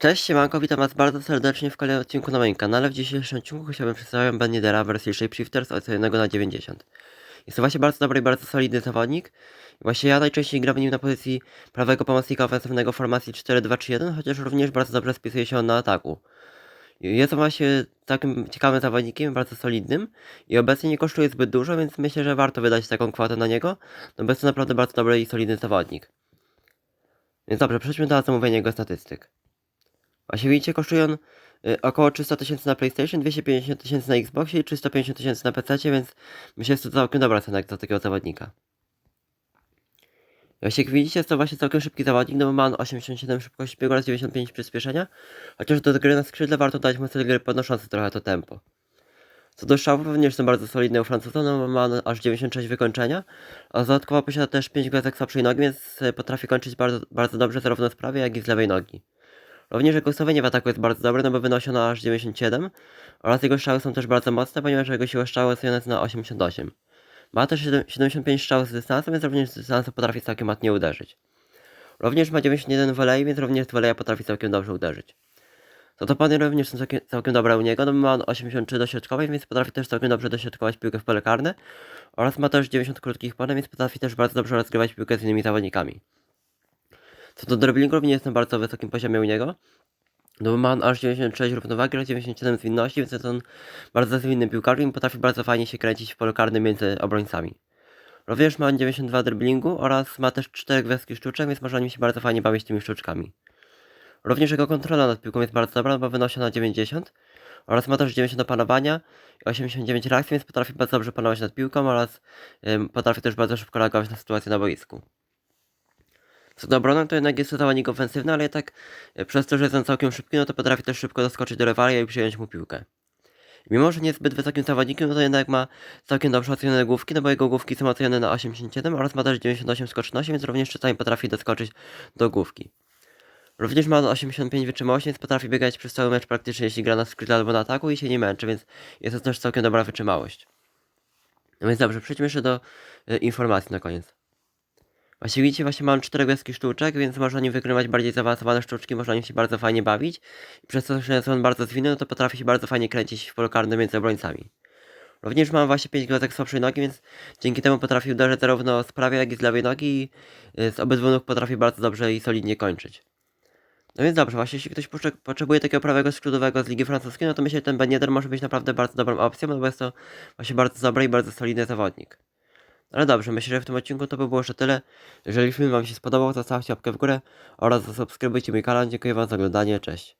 Cześć, siemanko, witam was bardzo serdecznie w kolejnym odcinku na moim kanale. W dzisiejszym odcinku chciałbym przedstawić Ben Nidera w wersji Shapeshifters od 1 na 90. Jest to właśnie bardzo dobry i bardzo solidny zawodnik. Właśnie ja najczęściej gram nim na pozycji prawego pomocnika ofensywnego formacji 4-2-3-1, chociaż również bardzo dobrze spisuje się on na ataku. Jest on właśnie takim ciekawym zawodnikiem, bardzo solidnym i obecnie nie kosztuje zbyt dużo, więc myślę, że warto wydać taką kwotę na niego, no bo jest to naprawdę bardzo dobry i solidny zawodnik. Więc dobrze, przejdźmy do zamówienia jego statystyk. Widzicie, kosztuje on y, około 300 tysięcy na PlayStation, 250 tysięcy na Xboxie i 350 tysięcy na PC, więc myślę, że to całkiem dobra cena dla takiego zawodnika. Jak widzicie, jest to właśnie całkiem szybki zawodnik, no bo ma on 87 szybkości biegu oraz 95 przyspieszenia, chociaż do gry na skrzydle warto dać mu styl gry podnoszący trochę to tempo. Co do strzałów, również są bardzo solidne u Francuza, no bo ma on aż 96 wykończenia, a dodatkowo posiada też 5 gwiazdek słabszej nogi, więc potrafi kończyć bardzo, bardzo dobrze zarówno z prawej, jak i z lewej nogi. Również jego ustawienie w ataku jest bardzo dobre, no bo wynosi ono aż 97 oraz jego strzały są też bardzo mocne, ponieważ jego siła strzału jest jest na 88. Ma też 7 75 strzałów z dystansu, więc również z dystansu potrafi całkiem ładnie uderzyć. Również ma 91 volei, więc również z voleja potrafi całkiem dobrze uderzyć. To topony również są całkiem, całkiem dobre u niego, no bo ma on 83 dośrodkowej, więc potrafi też całkiem dobrze dośrodkować piłkę w pole karne oraz ma też 90 krótkich podań, więc potrafi też bardzo dobrze rozgrywać piłkę z innymi zawodnikami. Co do dribblingu, również jestem bardzo wysokim poziomie u niego. No bo ma on aż 96 równowagi oraz 97 zwinności, więc jest on bardzo zwinny piłkarzem i potrafi bardzo fajnie się kręcić w polu karnym między obrońcami. Również ma on 92 dribblingu oraz ma też 4 gwiazdki sztuczek, więc można nim się bardzo fajnie bawić tymi sztuczkami. Również jego kontrola nad piłką jest bardzo dobra, bo wynosi na 90 oraz ma też 90 opanowania i 89 reakcji, więc potrafi bardzo dobrze panować nad piłką oraz potrafi też bardzo szybko reagować na sytuację na boisku. Co do obrony, to jednak jest to zawodnik ofensywny, ale e, przez to, że jest on całkiem szybki, no to potrafi też szybko doskoczyć do rywala i przyjąć mu piłkę. Mimo, że nie jest zbyt wysokim zawodnikiem, no to jednak ma całkiem dobrze ocenione główki, no bo jego główki są ocenione na 87 oraz ma też 98 skoczności, więc również czasami potrafi doskoczyć do główki. Również ma on 85 wytrzymałości, więc potrafi biegać przez cały mecz praktycznie, jeśli gra na skrzydle albo na ataku i się nie męczy, więc jest to też całkiem dobra wytrzymałość. No więc dobrze, przejdźmy jeszcze do y, informacji na koniec. Właśnie widzicie, właśnie mam cztery gwiazdki sztuczek, więc można nim wykonywać bardziej zaawansowane sztuczki, można nim się bardzo fajnie bawić. I przez to, że on bardzo zwinny, no to potrafi się bardzo fajnie kręcić w polu karnym między obrońcami. Również mam właśnie 5 gwiazdek słabszej nogi, więc dzięki temu potrafi uderzyć zarówno z prawej, jak i z lewej nogi i y, z obydwu nóg potrafi bardzo dobrze i solidnie kończyć. No więc dobrze, właśnie jeśli ktoś potrze- potrzebuje takiego prawego skrzydłowego z Ligi Francuskiej, no to myślę, że ten Ben Yedder może być naprawdę bardzo dobrą opcją, no bo jest to właśnie bardzo dobry i bardzo solidny zawodnik. Ale dobrze, myślę, że w tym odcinku to by było jeszcze tyle. Jeżeli film Wam się spodobał, to zostawcie łapkę w górę oraz zasubskrybujcie mój kanał. Dziękuję Wam za oglądanie, cześć.